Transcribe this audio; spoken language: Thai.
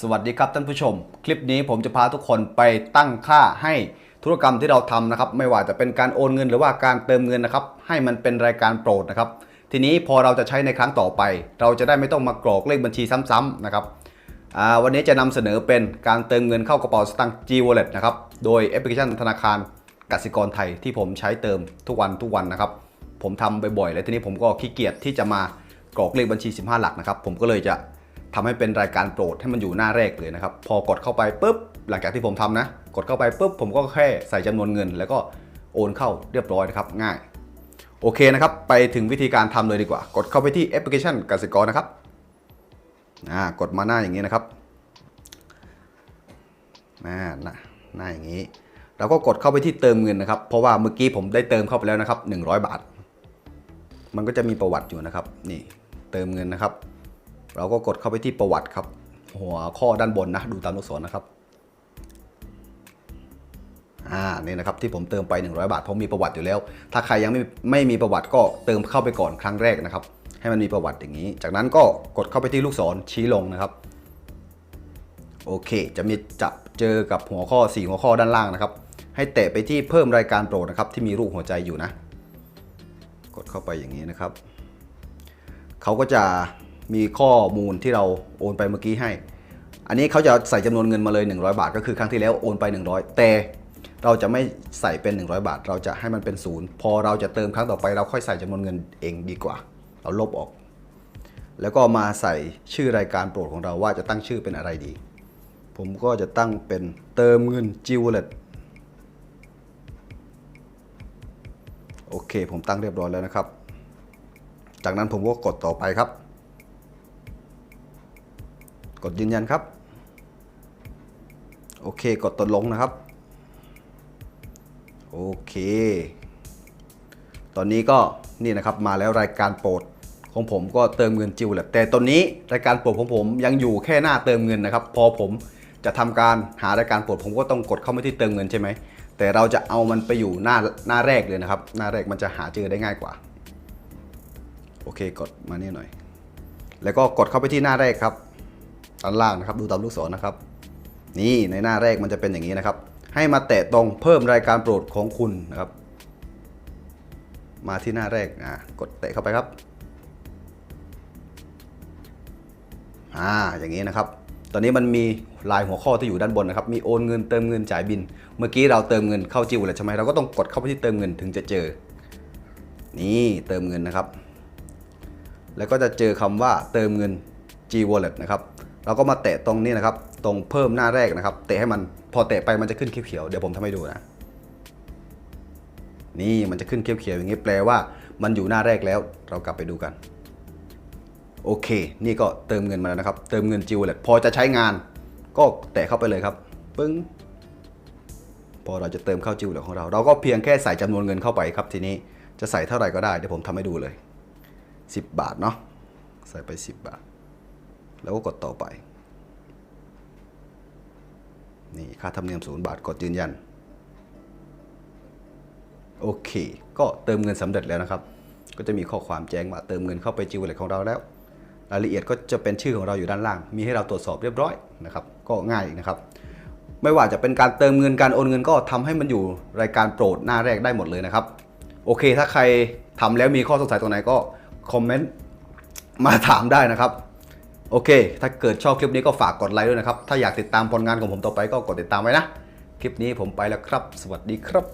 สวัสดีครับท่านผู้ชม คลิปนี้ผมจะพาทุกคนไปตั้งค่าให้ธุรกรรมที่เราทำนะครับ ไม่ว่าจะเป็นการโอนเงินหรือว่าการเติมเงินนะครับ ให้มันเป็นรายการโปรดนะครับ ทีนี้พอเราจะใช้ในครั้งต่อไป เราจะได้ไม่ต้องมากรอกเลขบัญชีซ้ำๆนะครับวันนี้จะนำเสนอเป็นการเติมเงินเข้ากระเป๋าสตางค์ G Wallet นะครับโดยแอปพลิเคชันธนาคารกสิกรไทยที่ผมใช้เติมทุกวันทุกวันนะครับ ผมทำบ่อยๆแล้วทีนี้ผมก็ขี้เกียจที่จะมากรอกเลขบัญชี 15 หลักนะครับ ผมก็เลยจะ ทำให้เป็นรายการโปรดให้มันอยู่หน้าแรกเลยนะครับ พอกดเข้าไปปุ๊บ หลังจากที่ผมทำนะ กดเข้าไปปุ๊บ ผมก็แค่ใส่จำนวนเงิน แล้วก็โอนเข้าเรียบร้อยนะครับ ง่าย โอเคนะครับ ไปถึงวิธีการทำเลยดีกว่า กดเข้าไปที่แอปพลิเคชันกสิกรนะครับอ่ากดมาหน้าอย่างนี้นะครับหน้าหน้าหน้าอย่างนี้เราก็กดเข้าไปที่เติมเงินนะครับ เพราะว่าเมื่อกี้ผมได้เติมเข้าไปแล้วนะครับ 100 บาท มันก็จะมีประวัติอยู่นะครับ นี่เติมเงินนะครับ เราก็กดเข้าไปที่ประวัติครับ หัวข้อด้านบนนะ ดูตามลูกศรนะครับอ่านี่นะครับที่ผมเติมไป 100 บาทเพราะมีประวัติอยู่แล้ว ถ้าใครยังไม่ไม่มีประวัติก็เติมเข้าไปก่อนครั้งแรกนะครับ ให้มันมีประวัติอย่างนี้ จากนั้นก็กดเข้าไปที่ลูกศรชี้ลงนะครับ โอเค จะมีจับเจอกับหัวข้อ 4 หัวข้อด้านล่างนะครับ ให้แตะไปที่เพิ่มรายการโปรดนะครับ ที่มีรูปหัวใจอยู่นะ กดเข้าไปอย่างนี้นะครับเขาก็จะ มีข้อมูลที่เราโอนไปเมื่อกี้ให้ อันนี้เขาจะใส่จำนวนเงินมาเลย 100 บาท ก็คือครั้งที่แล้วโอนไป 100 แต่เราจะไม่ใส่เป็น 100 บาท เราจะให้มันเป็นศูนย์พอเราจะเติมครั้งต่อไปเราค่อยใส่จำนวนเงินเองดีกว่า เราลบออก แล้วก็มาใส่ชื่อรายการโปรดของเราว่าจะตั้งชื่อเป็นอะไรดี ผมก็จะตั้งเป็นเติมเงินจิวเลตโอเค ผมตั้งเรียบร้อยแล้วนะครับ จากนั้นผมก็กดต่อไปครับ กดยืนยันครับ โอเค กดตดลงนะครับ โอเค ตอนนี้ก็นี่นะครับมาแล้วรายการโปรดของผมก็เติมเงินจิวแหละแต่ตอนนี้รายการโปรดของผมยังอยู่แค่หน้าเติมเงินนะครับ พอผมจะทำการหารายการโปรดผมก็ต้องกดเข้าไปที่เติมเงินใช่ไหมแต่เราจะเอามันไปอยู่หน้าหน้าแรกเลยนะครับ หน้าแรกมันจะหาเจอได้ง่ายกว่า โอเคกดมานี่หน่อย แล้วก็กดเข้าไปที่หน้าแรกครับ ด้านล่างนะครับ ดูตามลูกศรนะครับ นี่ในหน้าแรกมันจะเป็นอย่างนี้นะครับ ให้มาแตะตรงเพิ่มรายการโปรดของคุณนะครับ มาที่หน้าแรกอ่ากดแตะเข้าไปครับอ่าอย่างนี้นะครับ ตอนนี้มันมีลายหัวข้อที่อยู่ด้านบนนะครับ มีโอนเงินเติมเงินจ่ายบิน เมื่อกี้เราเติมเงินเข้าจิวแล้วใช่ไหมเราก็ต้องกดเข้าไปที่เติมเงินถึงจะเจอ นี่เติมเงินนะครับ แล้วก็จะเจอคำว่าเติมเงิน G Wallet นะครับ เราก็มาแตะตรงนี้นะครับ ตรงเพิ่มหน้าแรกนะครับแตะให้มันพอแตะไปมันจะขึ้นเขียวๆเดี๋ยวผมทำให้ดูนะ นี่มันจะขึ้นเขียวๆอย่างนี้แปลว่า มันอยู่หน้าแรกแล้ว เรากลับไปดูกัน โอเค นี่ก็เติมเงินมาแล้วนะครับ เติมเงิน G Wallet พอจะใช้งาน ก็แตะเข้าไปเลยครับ ปึ้ง พอเราจะเติมเข้า G Wallet ของเรา เราก็เพียงแค่ใส่จำนวนเงินเข้าไปครับ ทีนี้จะใส่เท่าไหร่ก็ได้เดี๋ยวผมทำให้ดูเลย 10 บาทเนาะใส่ไป 10 บาท แล้วก็กดต่อไป นี่ค่าธรรมเนียมศูนย์บาทกดยืนยัน โอเค ก็เติมเงินสำเร็จแล้วนะครับ ก็จะมีข้อความแจ้งว่าเติมเงินเข้าไปจิวเวลตของเราแล้ว รายละเอียดก็จะเป็นชื่อของเราอยู่ด้านล่าง มีให้เราตรวจสอบเรียบร้อยนะครับ ก็ง่ายนะครับ ไม่ว่าจะเป็นการเติมเงินการโอนเงินก็ทำให้มันอยู่รายการโปรดหน้าแรกได้หมดเลยนะครับ โอเค ถ้าใครทำแล้วมีข้อสงสัยตรงไหนก็คอมเมนต์มาถามได้นะครับ โอเค ถ้าเกิดชอบคลิปนี้ก็ฝากกดไลค์ด้วยนะครับ ถ้าอยากติดตามผลงานของผมต่อไปก็กดติดตามไว้นะ คลิปนี้ผมไปแล้วครับ สวัสดีครับ